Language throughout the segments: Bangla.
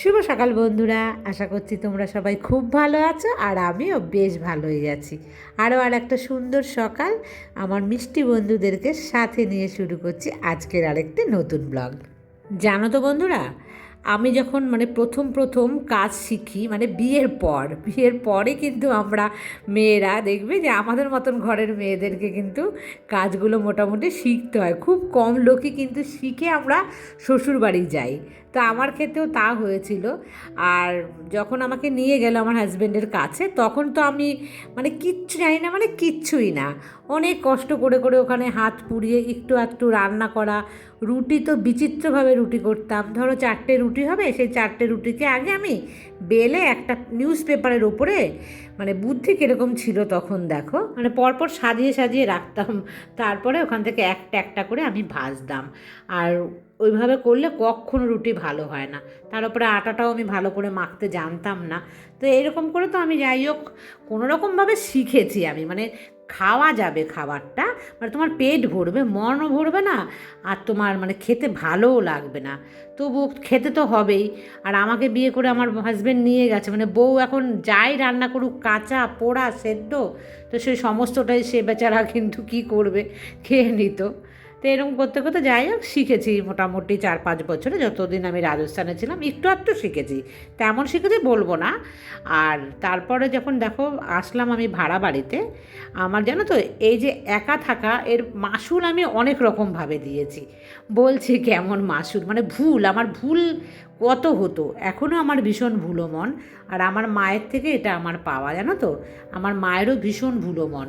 শুভ সকাল বন্ধুরা, আশা করছি তোমরা সবাই খুব ভালো আছো আর আমিও বেশ ভালোই আছি। আরও আর একটা সুন্দর সকাল আমার মিষ্টি বন্ধুদেরকে সাথে নিয়ে শুরু করছি আজকের আরেকটি নতুন ব্লগ জানো তো বন্ধুরা, আমি যখন মানে প্রথম প্রথম কাজ শিখি মানে বিয়ের পর, বিয়ের পরে কিন্তু আমরা মেয়েরা দেখবে যে আমাদের মতন ঘরের মেয়েদেরকে কিন্তু কাজগুলো মোটামুটি শিখতে হয়। খুব কম লোকই কিন্তু শিখে আমরা শ্বশুর বাড়ি যাই। তো আমার ক্ষেত্রেও তা হয়েছিল। আর যখন আমাকে নিয়ে গেল আমার হাজব্যান্ডের কাছে, তখন তো আমি মানে কিচ্ছু জানি না মানে কিচ্ছুই না। অনেক কষ্ট করে করে ওখানে হাত পুড়িয়ে একটু একটু রান্না করা, রুটি তো বিচিত্রভাবে রুটি করতাম। ধরো চারটে রুটি হবে, সেই চারটে রুটিকে আগে আমি বেলে একটা নিউজ পেপারের ওপরে মানে বুদ্ধি কীরকম ছিল তখন দেখো মানে পরপর সাজিয়ে সাজিয়ে রাখতাম। তারপরে ওখান থেকে একটা একটা করে আমি ভাজতাম। আর ওইভাবে করলে কখনো রুটি ভালো হয় না। তার উপরে আটাটাও আমি ভালো করে মাখতে জানতাম না। তো এরকম করে তো আমি যাই হোক, কোনোরকমভাবে শিখেছি আমি। মানে খাওয়া যাবে খাবারটা মানে তোমার পেট ভরবে, মনও ভরবে না, আর তোমার মানে খেতে ভালোও লাগবে না। তবু খেতে তো হবেই। আর আমাকে বিয়ে করে আমার হাজব্যান্ড নিয়ে গেছে। মানে বউ এখন যাই রান্না করুক, কাঁচা, পোড়া, সেদ্ধ, তো সেই সমস্তটাই সে বেচারা কিন্তু কী করবে? খেয়ে নিত। তো এরকম করতে করতে যাই হোক, শিখেছি মোটামুটি চার পাঁচ বছরে। যতদিন আমি রাজস্থানে ছিলাম, একটু একটু শিখেছি। তেমন শিখেছি বলব না। আর তারপরে যখন দেখো, আসলাম আমি ভাড়া বাড়িতে, আমার জানো তো, এই যে একা থাকা, এর মাসুল আমি অনেক রকমভাবে দিয়েছি। বলছি কেমন মাসুল? মানে ভুল, আমার ভুল কত হতো? এখনও আমার ভীষণ ভুলো মন। আর আমার মায়ের থেকে এটা আমার পাওয়া, জানো তো? আমার মায়েরও ভীষণ ভুলো মন।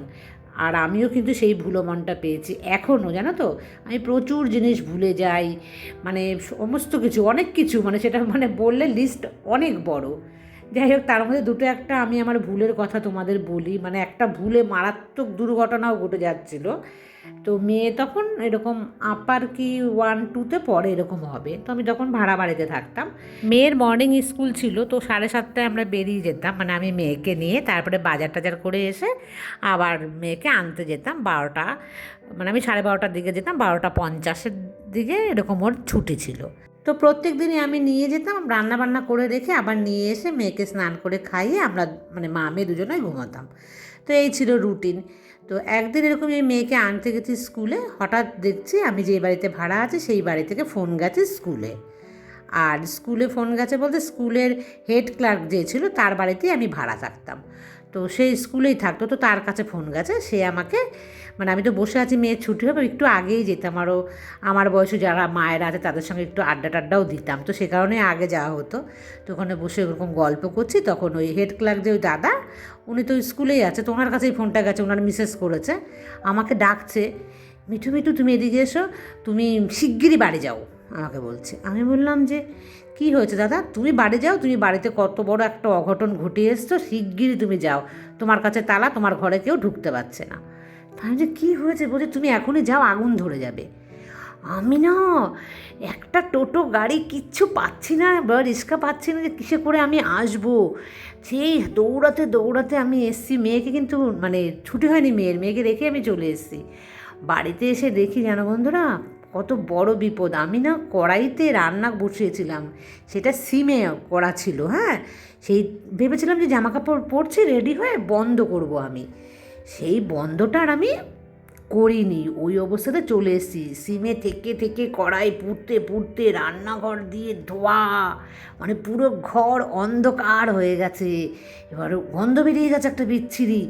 আর আমিও কিন্তু সেই ভুলো মনটা পেয়েছি। এখনও জানো তো? আমি প্রচুর জিনিস ভুলে যাই মানে সমস্ত কিছু, অনেক কিছু মানে সেটা মানে বললে লিস্ট অনেক বড়। যাই হোক, তার মধ্যে দুটো একটা আমি আমার ভুলের কথা তোমাদের বলি। মানে একটা ভুলে মারাত্মক দুর্ঘটনাও ঘটে যাচ্ছিল। তো মেয়ে তখন এরকম আপার কি ওয়ান টুতে পরে এরকম হবে। তো আমি তখন ভাড়া বাড়িতে থাকতাম। মেয়ের মর্নিং স্কুল ছিল, তো সাড়ে সাতটায় আমরা বেরিয়ে যেতাম। মানে আমি মেয়েকে নিয়ে তারপরে বাজার টাজার করে এসে আবার মেয়েকে আনতে যেতাম। বারোটা মানে আমি সাড়ে বারোটার দিকে যেতাম, বারোটা পঞ্চাশের দিকে এরকম ওর ছুটি ছিল। তো প্রত্যেক দিনই আমি নিয়ে যেতাম রান্না বান্না করে রেখে আবার নিয়ে এসে মেয়েকে স্নান করে খাইয়ে আমরা মানে মা মেয়ে দুজনেই ঘুমাতাম। তো এই ছিল রুটিন। তো একদিন এরকম এই মেয়েকে আনতে গেছি স্কুলে, হঠাৎ দেখছি আমি যে বাড়িতে ভাড়া আছে সেই বাড়ি থেকে ফোন গেছে স্কুলে। আর স্কুলে ফোন গেছে বলতে স্কুলের হেড ক্লার্ক যে ছিল তার বাড়িতেই আমি ভাড়া থাকতাম। তো সেই স্কুলেই থাকতো, তো তার কাছে ফোন গেছে, সে আমাকে মানে আমি তো বসে আছি, মেয়ের ছুটি হবে, একটু আগেই যেতাম আরও। আমার বয়সে যারা মায়েরা আছে তাদের সঙ্গে একটু আড্ডা টাড্ডাও দিতাম, তো সে কারণে আগে যাওয়া হতো। তো ওখানে বসে ওরকম গল্প করছি, তখন ওই হেড ক্লার্ক যে ওই দাদা, উনি তো স্কুলেই আছে, তো ওনার কাছেই ফোনটা গেছে, ওনার মিসেস করেছে, আমাকে ডাকছে, মিঠু মিঠু তুমি এদিকে এসো, তুমি শিগগিরই বাড়ি যাও। আমাকে বলছে। আমি বললাম যে, কি হয়েছে দাদা? তুমি বাড়ি যাও, তুমি বাড়িতে কত বড় একটা অঘটন ঘটিয়ে এসছো, শিগগিরই তুমি যাও। তোমার কাছে তালা, তোমার ঘরে কেউ ঢুকতে পারছে না। আমি যে কী হয়েছে? বলছে, তুমি এখনই যাও, আগুন ধরে যাবে। আমি না, একটা টোটো, গাড়ি কিচ্ছু পাচ্ছি না, বা রিক্সা পাচ্ছি না যে কিসে করে আমি আসব। সেই দৌড়াতে দৌড়াতে আমি এসছি, মেয়েকে কিন্তু মানে ছুটি হয়নি, মেয়ের, মেয়েকে রেখে আমি চলে এসেছি। বাড়িতে এসে দেখি জানো বন্ধুরা কত বড় বিপদ। আমি না কড়াইতে রান্না বসিয়েছিলাম, সেটা সিমে করা ছিল হ্যাঁ? সেই ভেবেছিলাম যে জামা কাপড় পরছি, রেডি হয়ে বন্ধ করব আমি। সেই বন্ধটার আমি করিনি। ওই অবস্থাতে চলে এসেছি। সিমে থেকে থেকে কড়াই পুড়তে পুড়তে রান্নাঘর দিয়ে ধোয়া। মানে পুরো ঘর অন্ধকার হয়ে গেছে। এবার গন্ধ বেরিয়ে গেছে একটা বিচ্ছিরি।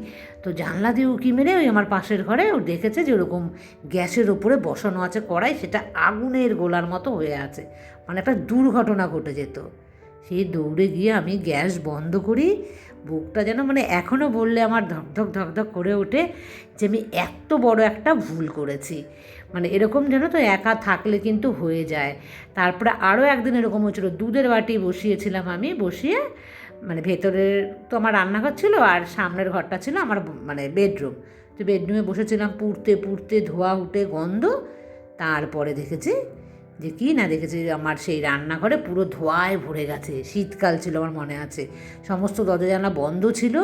তো জানলা দিয়ে উকি মেরে ওই আমার পাশের ঘরে ও দেখেছে যে ওরকম গ্যাসের ওপরে বসানো আছে কড়াই। সেটা আগুনের গোলার মতো হয়ে আছে। মানে একটা দুর্ঘটনা ঘটে যেত। সেই দৌড়ে গিয়ে আমি গ্যাস বন্ধ করি। বুকটা যেন মানে এখনও বললে আমার ধকধক ধকধক করে ওঠে যে আমি এত বড় একটা ভুল করেছি। মানে এরকম যেন তো একা থাকলে কিন্তু হয়ে যায়। তারপরে আরও একদিন এরকম হয়েছিল, দুধের বাটি বসিয়েছিলাম আমি, বসিয়ে মানে ভেতরের তো আমার রান্নাঘর ছিল আর সামনের ঘরটা ছিল আমার মানে বেডরুম। তো বেডরুমে বসেছিলাম পুড়তে পুড়তে ধোয়া উঠে গন্ধ, তারপরে দেখেছি যে কি না দেখেছি আমার সেই রান্নাঘরে পুরো ধোঁয়ায় ভরে গেছে। শীতকাল ছিল আমার মনে আছে। সমস্ত দরজা জানলা বন্ধ ছিল।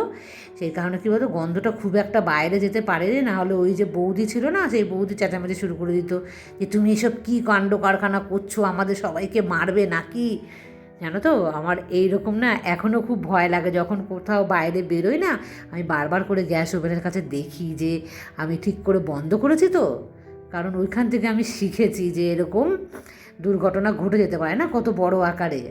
সেই কারণে কী বলতো, গন্ধটা খুব একটা বাইরে যেতে পারে না হলে ওই যে বৌদি ছিল না, সেই বৌদি চেঁচামেচি শুরু করে দিত যে, তুমি এসব কী কাণ্ড কারখানা করছ? আমাদের সবাইকে মারবে নাকি? জানো তো, আমার এইরকম না এখনও খুব ভয় লাগে যখন কোথাও বাইরে বেরোই না, আমি বারবার করে গ্যাস ওভেনের কাছে দেখি যে, আমি ঠিক করে বন্ধ করেছি তো? কারণ ওইখান থেকে আমি শিখেছি যে এরকম দুর্ঘটনা ঘটে যেতে পারে না কত বড় আকারে।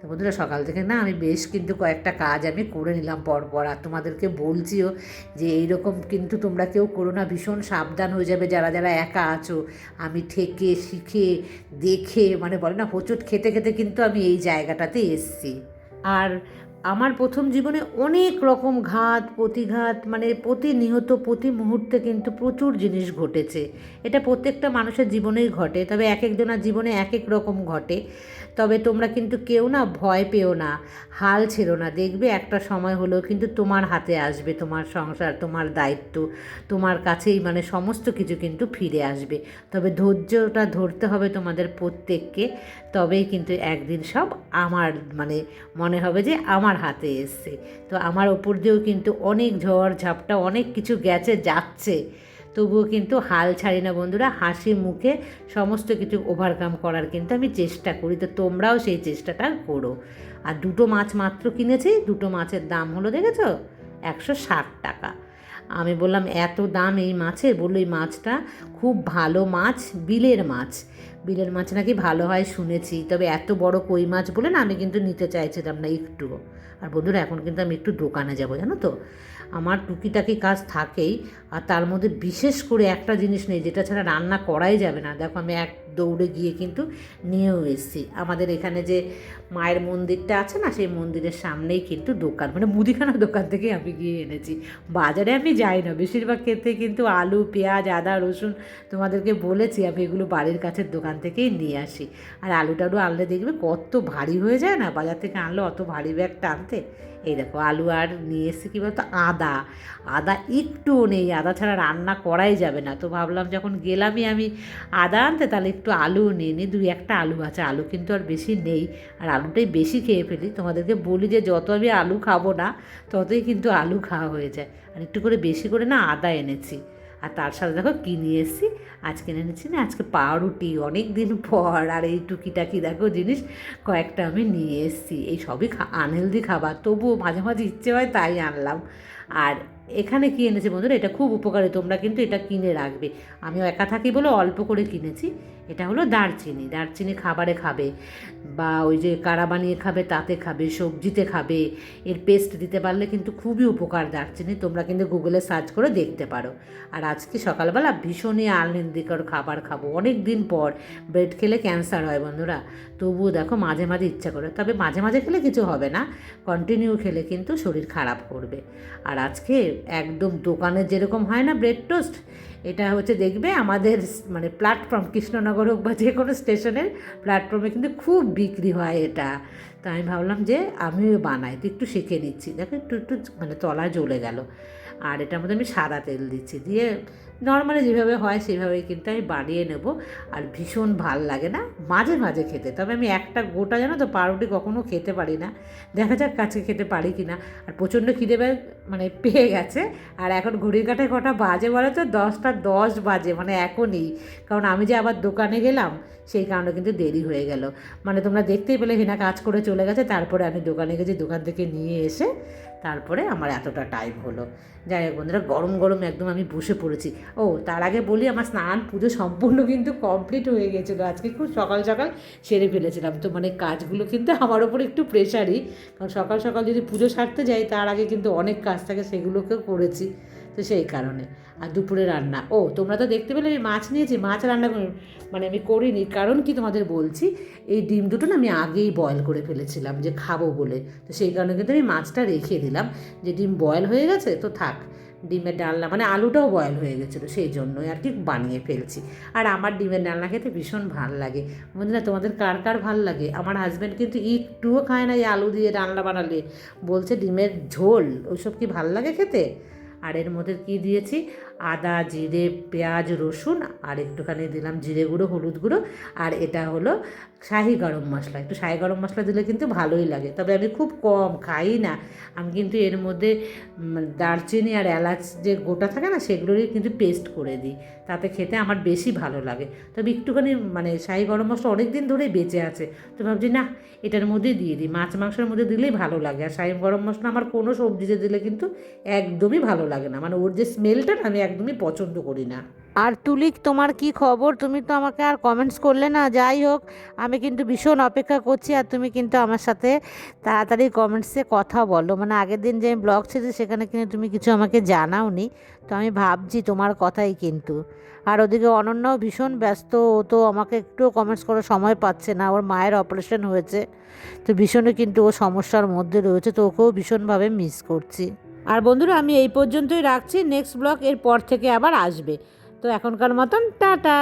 তো বন্ধুরা, সকাল থেকে না আমি বেশ কিন্তু কয়েকটা কাজ আমি করে নিলাম পরপর। আর তোমাদেরকে বলছিও যে এইরকম কিন্তু তোমরা কেউ করো না, ভীষণ সাবধান হয়ে যাবে যারা যারা একা আছো। আমি ঠেকে, শিখে, দেখে মানে বলে না হোঁচট খেতে খেতে কিন্তু আমি এই জায়গাটাতে এসছি। আর আমার প্রথম জীবনে অনেক রকম ঘাত, প্রতিঘাত মানে প্রতিনিয়ত প্রতি মুহূর্তে কিন্তু প্রচুর জিনিস ঘটেছে। এটা প্রত্যেকটা মানুষের জীবনেই ঘটে, তবে এক একজনের জীবনে এক এক রকম ঘটে। তবে তোমরা কিন্তু কেউ না ভয় পেও না, হাল ছেড়ো না। দেখবে একটা সময় হলেও কিন্তু তোমার হাতে আসবে, তোমার সংসার, তোমার দায়িত্ব, তোমার কাছেই মানে সমস্ত কিছু কিন্তু ফিরে আসবে। তবে ধৈর্যটা ধরতে হবে তোমাদের প্রত্যেককে, তবেই কিন্তু একদিন সব আমার মানে মনে হবে যে আমার হাতে এসছে। তো আমার ওপর দিয়েও কিন্তু অনেক ঝড় ঝাপটা, অনেক কিছু গেছে, যাচ্ছে। তবুও কিন্তু হাল ছাড়ি না বন্ধুরা, হাসি মুখে সমস্ত কিছু ওভারকাম করার কিন্তু আমি চেষ্টা করি। তো তোমরাও সেই চেষ্টাটা করো। আর দুটো মাছ মাত্র কিনেছি, দুটো মাছের দাম হলো দেখেছ? একশো ষাট টাকা। আমি বললাম, এত দাম এই মাছের? বলল, এই মাছটা খুব ভালো মাছ, বিলের মাছ। বিলের মাছ নাকি ভালো হয় শুনেছি। তবে এত বড় কই মাছ বলে না আমি কিন্তু নিতে চাইছিলাম না একটুও। আর বন্ধুরা, এখন কিন্তু আমি একটু দোকানে যাব, জানো তো? আমার টুকিটাকি কাজ থাকেই, আর তার মধ্যে বিশেষ করে একটা জিনিস নেই, যেটা ছাড়া রান্না করাই যাবে না। দেখো, আমি এক দৌড়ে গিয়ে কিন্তু নিয়েও এসেছি। আমাদের এখানে যে মায়ের মন্দিরটা আছে না, সেই মন্দিরের সামনেই কিন্তু দোকান। মানে মুদিখানা দোকান থেকে আমি গিয়ে এনেছি। বাজারে আমি যাই না। বেশিরভাগ ক্ষেত্রে কিন্তু আলু, পেঁয়াজ, আদা, রসুন তোমাদেরকে বলেছি, আমি এগুলো বাড়ির কাছের দোকান থেকেই নিয়ে আসি। আর আলু টালু আনলে দেখবে কত ভারী হয়ে যায় না? বাজার থেকে আনলে অত ভারী ব্যাগ টানতে এই দেখো, আলু আর নিয়ে এসেছি কী বলতো? আদা। আদা একটুও নেই, আদা ছাড়া রান্না করাই যাবে না। তো ভাবলাম যখন গেলামই আমি আদা আনতে, তাহলে একটু আলুও নিয়ে নিই দুই একটা আলু আছে। আলু কিন্তু আর বেশি নেই, আর আলুটাই বেশি খেয়ে ফেলি। তোমাদেরকে বলি যে, যত আমি আলু খাব না, ততই কিন্তু আলু খাওয়া হয়ে যায়। আর একটু করে বেশি করে না, আদা এনেছি। আর তার সাথে দেখো কী নিয়ে এসেছি? আজকে এনেছি না, আজকে পাউরুটি। অনেক দিন পর, আর এই টুকিটাকি দেখো জিনিস কয়েকটা আমি নিয়ে এসেছি। এই সবই আনহেলদি খাবার। তবুও মাঝে মাঝে ইচ্ছে হয় তাই আনলাম। আর এখানে কী এনেছে বন্ধুরা? এটা খুব উপকারী। তোমরা কিন্তু এটা কিনে রাখবে। আমিও একা থাকি বলে অল্প করে কিনেছি। এটা হলো দারচিনি। দারচিনি খাবারে খাবে বা ওই যে কারা বানিয়ে খাবে তাতে খাবে, সবজিতে খাবে। এর পেস্ট দিতে পারলে কিন্তু খুবই উপকার দারচিনি। তোমরা কিন্তু গুগলে সার্চ করে দেখতে পারো। আর আজকে সকালবেলা ভীষণই আনহেলদিকর খাবার খাব। অনেক দিন পর ব্রেড খেলে ক্যান্সার হয় বন্ধুরা। তবুও দেখো মাঝে মাঝে ইচ্ছা করে। তবে মাঝে মাঝে খেলে কিছু হবে না। কন্টিনিউ খেলে কিন্তু শরীর খারাপ করবে। আর আজকে একদম দোকানে যেরকম হয় না ব্রেড টোস্ট এটা হচ্ছে দেখবে আমাদের মানে প্ল্যাটফর্ম কৃষ্ণনগর হোক বা যে কোনো স্টেশনের প্ল্যাটফর্মে কিন্তু খুব বিক্রি হয় এটা। তো আমি ভাবলাম যে আমিও বানাই। তো একটু শিখে নিচ্ছি। দেখো একটু একটু মানে তলায় জ্বলে গেল। আর এটার মধ্যে আমি সাদা তেল দিচ্ছি। দিয়ে নর্মালি যেভাবে হয় সেভাবেই কিন্তু আমি বানিয়ে নেব। আর ভীষণ ভালো লাগে না, মাঝে মাঝে খেতে। তবে আমি একটা গোটা, জানো তো, পাউরুটি কখনও খেতে পারি না। দেখা যাক কাছে খেতে পারি কি না আর প্রচণ্ড খিদে মানে পেয়ে গেছে। আর এখন ঘড়ির কাটায় কটা বাজে বলে তো? দশটা দশ বাজে মানে এখনই। কারণ আমি যে আবার দোকানে গেলাম, সেই কারণে কিন্তু দেরি হয়ে গেল। মানে তোমরা দেখতেই পেলে, হিনা কাজ করে চলে গেছে। তারপরে আমি দোকানে গেছি, দোকান থেকে নিয়ে এসে তারপরে আমার এতটা টাইম হলো। যাই হোক বন্ধুরা, গরম গরম একদম আমি বসে পড়েছি। ও, তার আগে বলি আমার স্নান পুজো সম্পূর্ণ কিন্তু কমপ্লিট হয়ে গেছিল। আজকে খুব সকাল সকাল সেরে ফেলেছিলাম। তো মানে কাজগুলো কিন্তু আমার ওপর একটু প্রেশারই কারণ সকাল সকাল যদি পুজো সারতে যাই, তার আগে কিন্তু অনেক কাজ থাকে, সেগুলোকেও করেছি। তো সেই কারণে। আর দুপুরে রান্না। ও, তোমরা তো দেখতে পেলে, আমি মাছ নিয়েছি, মাছ রান্না মানে আমি করিনি। কারণ কি তোমাদের বলছি, এই ডিম দুটো না আমি আগেই বয়েল করে ফেলেছিলাম, যে খাব বলে। তো সেই কারণে কিন্তু আমি মাছটা রেখে দিলাম, যে ডিম বয়েল হয়ে গেছে, তো থাক, ডিমের ডালনা মানে আলুটাও বয়েল হয়ে গেছিল, সেই জন্যই আর কি বানিয়ে ফেলছি। আর আমার ডিমের ডালনা খেতে ভীষণ ভালো লাগে। বন্ধুরা, তোমাদের কার কার ভালো লাগে? আমার হাজব্যান্ড কিন্তু একটুও খায় না এই আলু দিয়ে ডালনা বানালে। বলছে, ডিমের ঝোল, ওইসব কি ভালো লাগে খেতে? আর এর মধ্যে কি দিয়েছি? আদা, জিরে, পেঁয়াজ, রসুন আর একটুখানি দিলাম জিরে গুঁড়ো, হলুদ গুঁড়ো। আর এটা হলো শাহি গরম মশলা। একটু শাহি গরম মশলা দিলে কিন্তু ভালোই লাগে। তবে আমি খুব কম খাই না। আমি কিন্তু এর মধ্যে দারচিনি আর এলাচ যে গোটা থাকে না, সেগুলোরই কিন্তু পেস্ট করে দিই। তাতে খেতে আমার বেশি ভালো লাগে। তবে একটুখানি মানে শাহি গরম মশলা অনেক দিন ধরেই বেঁচে আছে। তো ভাবছি না এটার মধ্যে দিয়ে দিই। মাছ মাংসের মধ্যে দিলেই ভালো লাগে। আর শাহি গরম মশলা আমার কোনো সবজিতে দিলে কিন্তু একদমই ভালো লাগে না। মানে ওর যে স্মেলটা না, আমি একদমই পছন্দ করি না। আর তুলিক, তোমার কি খবর? তুমি তো আমাকে আর কমেন্টস করলে না। যাই হোক, আমি কিন্তু ভীষণ অপেক্ষা করছি আর তুমি কিন্তু আমার সাথে তাড়াতাড়ি কমেন্টসে কথা বলো। মানে আগের দিন যে আমি ব্লগ ছেড়েছি সেখানে কিন্তু তুমি কিছু আমাকে জানাওনি। তো আমি ভাবছি তোমার কথাই কিন্তু। আর ওদিকে অনন্যাও ভীষণ ব্যস্ত। ও তো আমাকে একটুও কমেন্টস করার সময় পাচ্ছে না। ওর মায়ের অপারেশন হয়েছে। তো ভীষণই কিন্তু ও সমস্যার মধ্যে রয়েছে। তো ওকেও ভীষণভাবে মিস করছি। আর বন্ধুরা, আমি এই পর্যন্তই রাখছি। নেক্সট ব্লগ এর পর থেকে আবার আসবে। তো এখনকার মতন, টাটা!